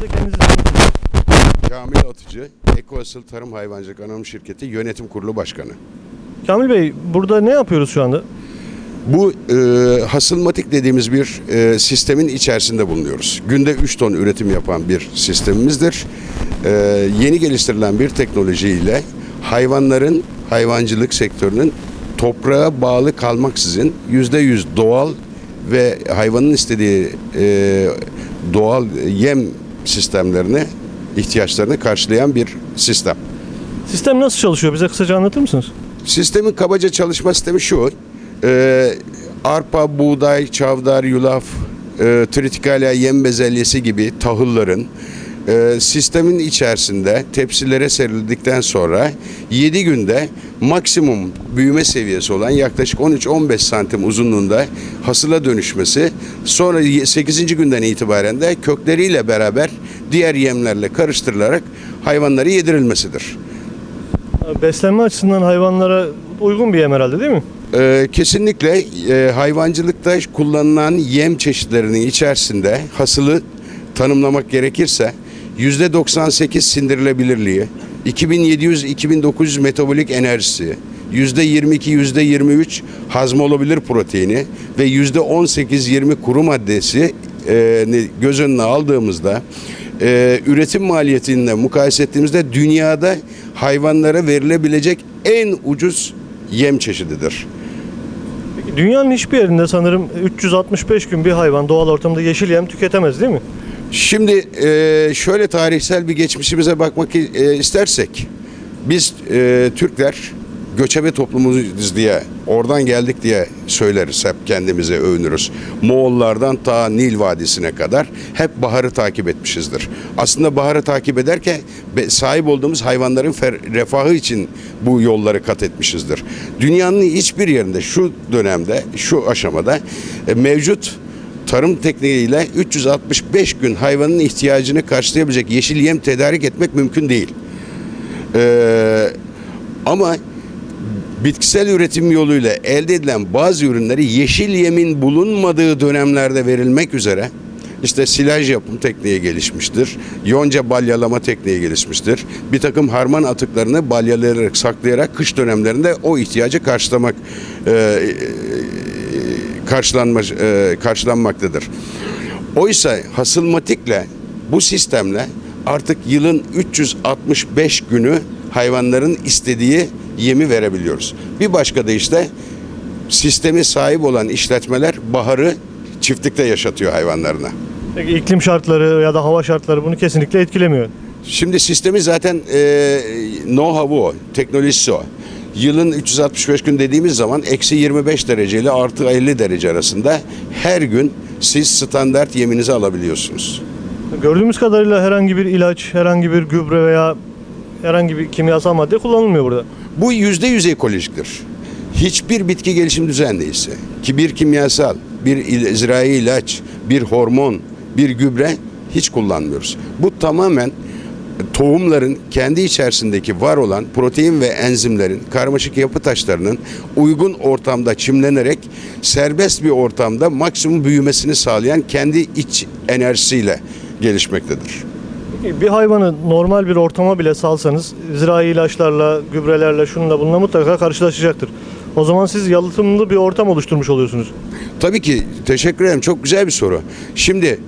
Kendinizi tanıtın. Kamil Atıcı, Ekoasıl Tarım Hayvancılık Anonim Şirketi Yönetim Kurulu Başkanı. Kamil Bey burada ne yapıyoruz şu anda? Bu e, hasılmatik dediğimiz bir e, sistemin içerisinde bulunuyoruz. Günde 3 ton üretim yapan bir sistemimizdir. E, yeni geliştirilen bir teknolojiyle hayvanların, hayvancılık sektörünün toprağa bağlı kalmaksızın %100 doğal ve hayvanın istediği e, doğal yem sistemlerini, ihtiyaçlarını karşılayan bir sistem. Sistem nasıl çalışıyor? Bize kısaca anlatır mısınız? Sistemin kabaca çalışma sistemi şu. e, arpa, buğday, çavdar, yulaf, e, tritikale, yem bezelyesi gibi tahılların e, sistemin içerisinde tepsilere serildikten sonra 7 günde maksimum büyüme seviyesi olan yaklaşık 13-15 santim uzunluğunda hasıla dönüşmesi sonra 8. günden itibaren de kökleriyle beraber diğer yemlerle karıştırılarak hayvanlara yedirilmesidir. Beslenme açısından hayvanlara uygun bir yem herhalde değil mi? Ee, kesinlikle e, hayvancılıkta kullanılan yem çeşitlerinin içerisinde hasılı tanımlamak gerekirse %98 sindirilebilirliği, 2700-2900 metabolik enerjisi, %22, %23 hazmolabilir proteini ve %18-20 kuru maddesi e, göz önüne aldığımızda e, üretim maliyetiyle mukayese ettiğimizde dünyada hayvanlara verilebilecek en ucuz yem çeşididir. Dünyanın hiçbir yerinde sanırım 365 gün bir hayvan doğal ortamda yeşil yem tüketemez değil mi? Şimdi e, şöyle tarihsel bir geçmişimize bakmak e, istersek biz e, Türkler göçebe toplumuyuz diye oradan geldik diye söyleriz hep kendimize övünürüz. Moğollardan ta Nil Vadisi'ne kadar hep baharı takip etmişizdir. Aslında baharı takip ederken sahip olduğumuz hayvanların refahı için bu yolları kat etmişizdir. Dünyanın hiçbir yerinde şu dönemde, şu aşamada mevcut tarım tekniğiyle 365 gün hayvanın ihtiyacını karşılayabilecek yeşil yem tedarik etmek mümkün değil. Ee, ama bitkisel üretim yoluyla elde edilen bazı ürünleri yeşil yemin bulunmadığı dönemlerde verilmek üzere işte silaj yapım tekniği gelişmiştir. Yonca balyalama tekniği gelişmiştir. Bir takım harman atıklarını balyalayarak saklayarak kış dönemlerinde o ihtiyacı karşılamak e, karşılanma, e, karşılanmaktadır. Oysa hasılmatikle bu sistemle artık yılın 365 günü hayvanların istediği yemi verebiliyoruz. Bir başka da işte sistemi sahip olan işletmeler baharı çiftlikte yaşatıyor hayvanlarına. Peki iklim şartları ya da hava şartları bunu kesinlikle etkilemiyor. Şimdi sistemi zaten e, know-how'u o, teknolojisi o. Yılın 365 gün dediğimiz zaman eksi 25 derece ile artı 50 derece arasında her gün siz standart yeminizi alabiliyorsunuz. Gördüğümüz kadarıyla herhangi bir ilaç, herhangi bir gübre veya herhangi bir kimyasal madde kullanılmıyor burada. Bu yüzde yüz ekolojiktir. Hiçbir bitki gelişim düzenleyicisi ki bir kimyasal, bir il- zirai ilaç, bir hormon, bir gübre hiç kullanmıyoruz. Bu tamamen tohumların kendi içerisindeki var olan protein ve enzimlerin karmaşık yapı taşlarının uygun ortamda çimlenerek serbest bir ortamda maksimum büyümesini sağlayan kendi iç enerjisiyle gelişmektedir. Bir hayvanı normal bir ortama bile salsanız zirai ilaçlarla, gübrelerle, şununla bununla mutlaka karşılaşacaktır. O zaman siz yalıtımlı bir ortam oluşturmuş oluyorsunuz. Tabii ki teşekkür ederim. Çok güzel bir soru. Şimdi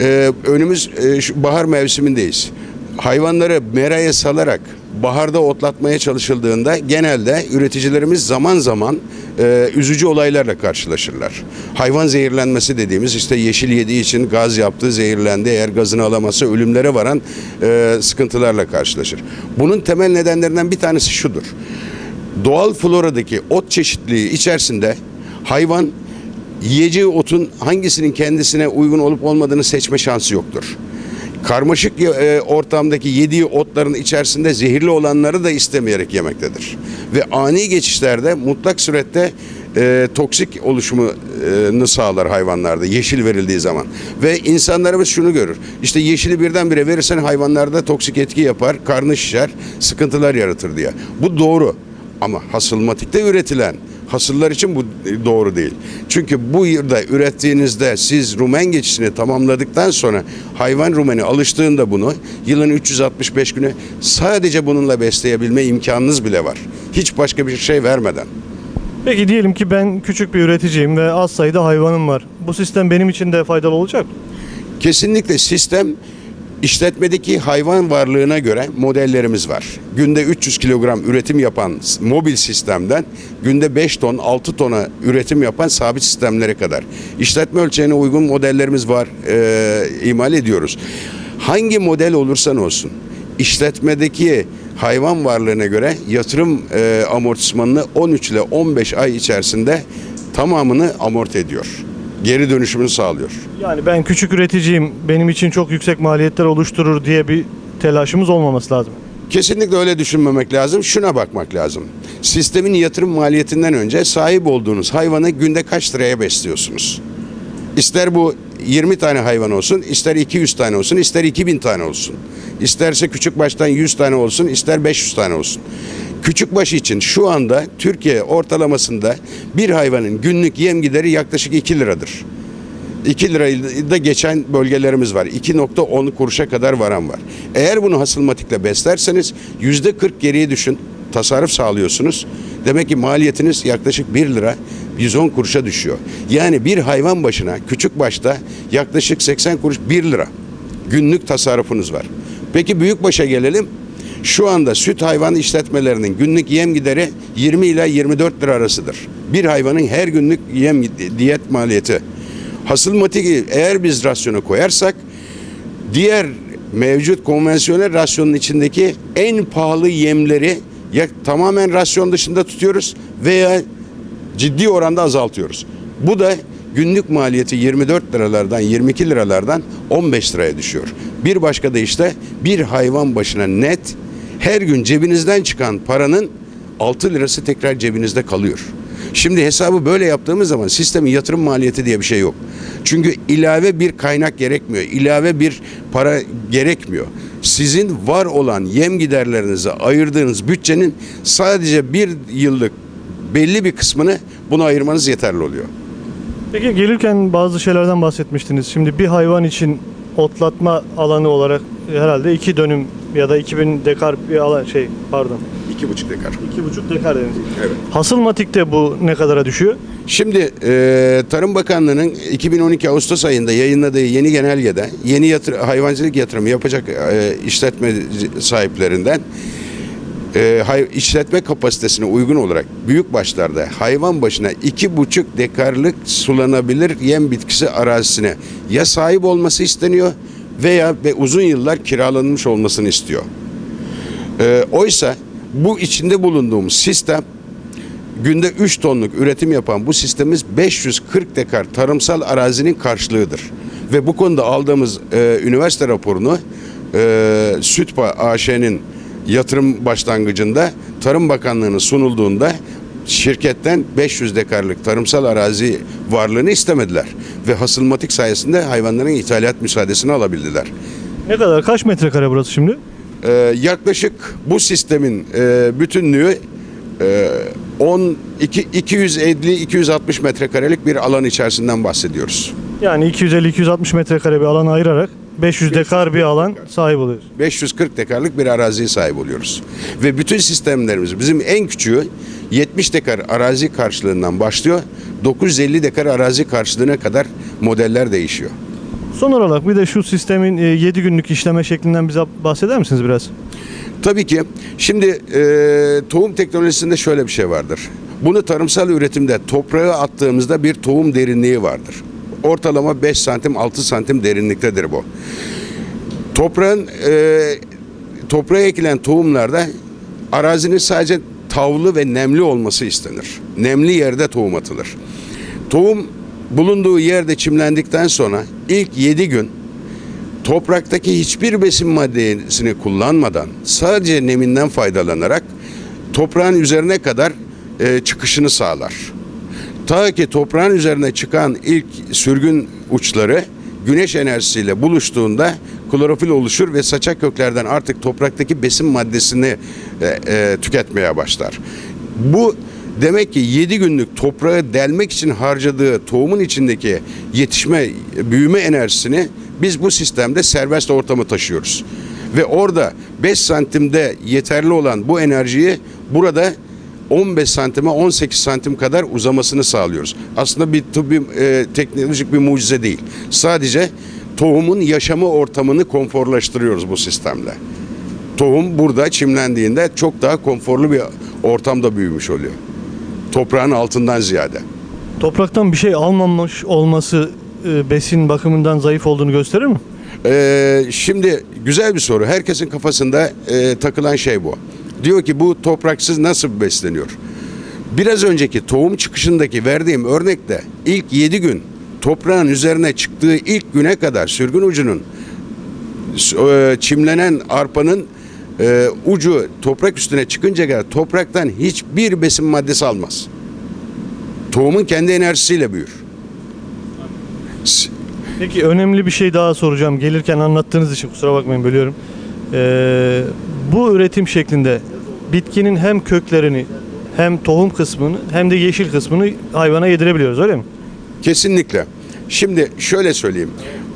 e, önümüz e, bahar mevsimindeyiz. Hayvanları meraya salarak baharda otlatmaya çalışıldığında genelde üreticilerimiz zaman zaman e, üzücü olaylarla karşılaşırlar. Hayvan zehirlenmesi dediğimiz işte yeşil yediği için gaz yaptı, zehirlendi. Eğer gazını alamazsa ölümlere varan e, sıkıntılarla karşılaşır. Bunun temel nedenlerinden bir tanesi şudur. Doğal floradaki ot çeşitliliği içerisinde hayvan yiyeceği otun hangisinin kendisine uygun olup olmadığını seçme şansı yoktur. Karmaşık e, ortamdaki yediği otların içerisinde zehirli olanları da istemeyerek yemektedir. Ve ani geçişlerde mutlak surette e, toksik oluşumunu sağlar hayvanlarda yeşil verildiği zaman. Ve insanlarımız şunu görür. İşte yeşili birdenbire verirsen hayvanlarda toksik etki yapar, karnı şişer, sıkıntılar yaratır diye. Bu doğru. Ama hasılmatikte üretilen Hasıllar için bu doğru değil. Çünkü bu yılda ürettiğinizde siz rumen geçişini tamamladıktan sonra hayvan rumeni alıştığında bunu yılın 365 günü sadece bununla besleyebilme imkanınız bile var. Hiç başka bir şey vermeden. Peki diyelim ki ben küçük bir üreticiyim ve az sayıda hayvanım var. Bu sistem benim için de faydalı olacak mı? Kesinlikle sistem işletmedeki hayvan varlığına göre modellerimiz var. Günde 300 kilogram üretim yapan mobil sistemden günde 5 ton 6 tona üretim yapan sabit sistemlere kadar. İşletme ölçeğine uygun modellerimiz var, eee, imal ediyoruz. Hangi model olursan olsun işletmedeki hayvan varlığına göre yatırım eee amortismanını 13 ile 15 ay içerisinde tamamını amorti ediyor. Geri dönüşümünü sağlıyor. Yani ben küçük üreticiyim, benim için çok yüksek maliyetler oluşturur diye bir telaşımız olmaması lazım. Kesinlikle öyle düşünmemek lazım. Şuna bakmak lazım. Sistemin yatırım maliyetinden önce sahip olduğunuz hayvanı günde kaç liraya besliyorsunuz? İster bu 20 tane hayvan olsun, ister 200 tane olsun, ister 2000 tane olsun. İsterse küçük baştan 100 tane olsun, ister 500 tane olsun. Küçük baş için şu anda Türkiye ortalamasında bir hayvanın günlük yem gideri yaklaşık 2 liradır. 2 lirayı da geçen bölgelerimiz var. 2.10 kuruşa kadar varan var. Eğer bunu hasılmatikle beslerseniz %40 geriye düşün. Tasarruf sağlıyorsunuz. Demek ki maliyetiniz yaklaşık 1 lira 110 kuruşa düşüyor. Yani bir hayvan başına küçük başta yaklaşık 80 kuruş 1 lira günlük tasarrufunuz var. Peki büyük başa gelelim. Şu anda süt hayvan işletmelerinin günlük yem gideri 20 ile 24 lira arasıdır. Bir hayvanın her günlük yem diyet maliyeti. Hasıl matiki eğer biz rasyona koyarsak diğer mevcut konvansiyonel rasyonun içindeki en pahalı yemleri ya tamamen rasyon dışında tutuyoruz veya ciddi oranda azaltıyoruz. Bu da günlük maliyeti 24 liralardan 22 liralardan 15 liraya düşüyor. Bir başka da işte bir hayvan başına net her gün cebinizden çıkan paranın 6 lirası tekrar cebinizde kalıyor. Şimdi hesabı böyle yaptığımız zaman sistemin yatırım maliyeti diye bir şey yok. Çünkü ilave bir kaynak gerekmiyor. ilave bir para gerekmiyor. Sizin var olan yem giderlerinize ayırdığınız bütçenin sadece bir yıllık belli bir kısmını buna ayırmanız yeterli oluyor. Peki gelirken bazı şeylerden bahsetmiştiniz. Şimdi bir hayvan için otlatma alanı olarak herhalde 2 dönüm ya da 2000 dekar bir alan şey pardon. 2,5 dekar. 2,5 dekar deniz. Evet. Hasılmatik'te bu ne kadara düşüyor? Şimdi e, Tarım Bakanlığı'nın 2012 Ağustos ayında yayınladığı yeni genelgede yeni yatır, hayvancılık yatırımı yapacak e, işletme sahiplerinden e, hay, işletme kapasitesine uygun olarak büyük başlarda hayvan başına iki buçuk dekarlık sulanabilir yem bitkisi arazisine ya sahip olması isteniyor veya ve uzun yıllar kiralanmış olmasını istiyor. E, oysa bu içinde bulunduğumuz sistem günde 3 tonluk üretim yapan bu sistemimiz 540 dekar tarımsal arazinin karşılığıdır. Ve bu konuda aldığımız e, üniversite raporunu e, Sütpa AŞ'nin yatırım başlangıcında Tarım Bakanlığı'nın sunulduğunda şirketten 500 dekarlık tarımsal arazi varlığını istemediler. Ve hasılmatik sayesinde hayvanların ithalat müsaadesini alabildiler. Ne kadar? Kaç metrekare burası şimdi? Ee, yaklaşık bu sistemin e, bütünlüğü e, 10 iki- 250-260 metrekarelik bir alan içerisinden bahsediyoruz. Yani 250-260 metrekare bir alan ayırarak 500 dekar bir alan sahip oluyoruz. 540 dekarlık bir araziye sahip oluyoruz. Ve bütün sistemlerimiz bizim en küçüğü 70 dekar arazi karşılığından başlıyor. 950 dekar arazi karşılığına kadar modeller değişiyor. Son olarak bir de şu sistemin 7 günlük işleme şeklinden bize bahseder misiniz biraz? Tabii ki. Şimdi e, tohum teknolojisinde şöyle bir şey vardır. Bunu tarımsal üretimde toprağa attığımızda bir tohum derinliği vardır. Ortalama 5 santim 6 santim derinliktedir bu. Toprağın e, toprağa ekilen tohumlarda arazinin sadece tavlı ve nemli olması istenir. Nemli yerde tohum atılır. Tohum bulunduğu yerde çimlendikten sonra ilk 7 gün topraktaki hiçbir besin maddesini kullanmadan sadece neminden faydalanarak toprağın üzerine kadar e, çıkışını sağlar. Ta ki toprağın üzerine çıkan ilk sürgün uçları güneş enerjisiyle buluştuğunda klorofil oluşur ve saçak köklerden artık topraktaki besin maddesini e, e, tüketmeye başlar. Bu Demek ki 7 günlük toprağı delmek için harcadığı tohumun içindeki yetişme, büyüme enerjisini biz bu sistemde serbest ortamı taşıyoruz. Ve orada 5 santimde yeterli olan bu enerjiyi burada 15 santime 18 santim kadar uzamasını sağlıyoruz. Aslında bir tıbbi e, teknolojik bir mucize değil. Sadece tohumun yaşamı ortamını konforlaştırıyoruz bu sistemle. Tohum burada çimlendiğinde çok daha konforlu bir ortamda büyümüş oluyor. Toprağın altından ziyade. Topraktan bir şey almamış olması e, besin bakımından zayıf olduğunu gösterir mi? Ee, şimdi güzel bir soru. Herkesin kafasında e, takılan şey bu. Diyor ki bu topraksız nasıl besleniyor? Biraz önceki tohum çıkışındaki verdiğim örnekte ilk 7 gün toprağın üzerine çıktığı ilk güne kadar sürgün ucunun e, çimlenen arpanın e, ucu toprak üstüne çıkınca kadar topraktan hiçbir besin maddesi almaz. Tohumun kendi enerjisiyle büyür. Peki önemli bir şey daha soracağım. Gelirken anlattığınız için kusura bakmayın bölüyorum. Ee, bu üretim şeklinde bitkinin hem köklerini hem tohum kısmını hem de yeşil kısmını hayvana yedirebiliyoruz öyle mi? Kesinlikle. Şimdi şöyle söyleyeyim.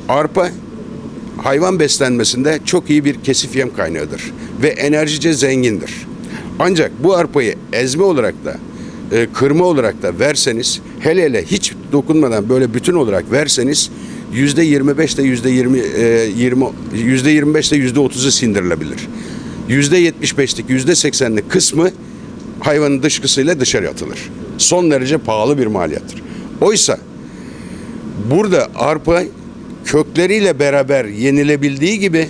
Arpa hayvan beslenmesinde çok iyi bir kesif yem kaynağıdır ve enerjice zengindir. Ancak bu arpayı ezme olarak da e, kırma olarak da verseniz hele hele hiç dokunmadan böyle bütün olarak verseniz yüzde 25 ile yüzde 20 e, 20 yüzde 25 ile yüzde 30'u sindirilebilir. Yüzde 75'lik yüzde 80'lik kısmı hayvanın dışkısıyla dışarı atılır. Son derece pahalı bir maliyettır. Oysa burada arpa kökleriyle beraber yenilebildiği gibi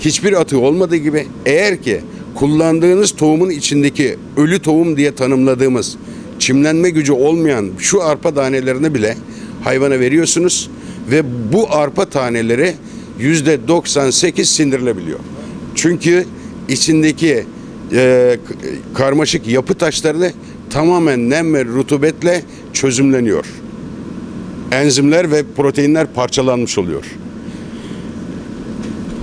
hiçbir atığı olmadığı gibi eğer ki kullandığınız tohumun içindeki ölü tohum diye tanımladığımız çimlenme gücü olmayan şu arpa tanelerini bile hayvana veriyorsunuz ve bu arpa taneleri yüzde 98 sindirilebiliyor. Çünkü içindeki e, karmaşık yapı taşları tamamen nem ve rutubetle çözümleniyor enzimler ve proteinler parçalanmış oluyor.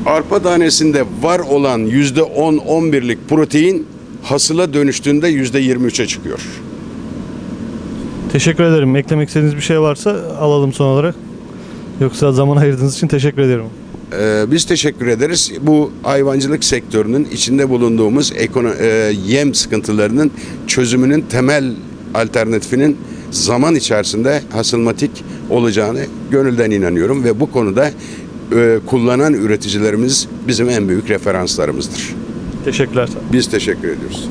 Arpa tanesinde var olan yüzde 10-11'lik protein hasıla dönüştüğünde yüzde 23'e çıkıyor. Teşekkür ederim. Eklemek istediğiniz bir şey varsa alalım son olarak. Yoksa zaman ayırdığınız için teşekkür ederim. Ee, biz teşekkür ederiz. Bu hayvancılık sektörünün içinde bulunduğumuz ekono- e, yem sıkıntılarının çözümünün temel alternatifinin zaman içerisinde hasılmatik olacağını gönülden inanıyorum ve bu konuda e, kullanan üreticilerimiz bizim en büyük referanslarımızdır. Teşekkürler. Biz teşekkür ediyoruz.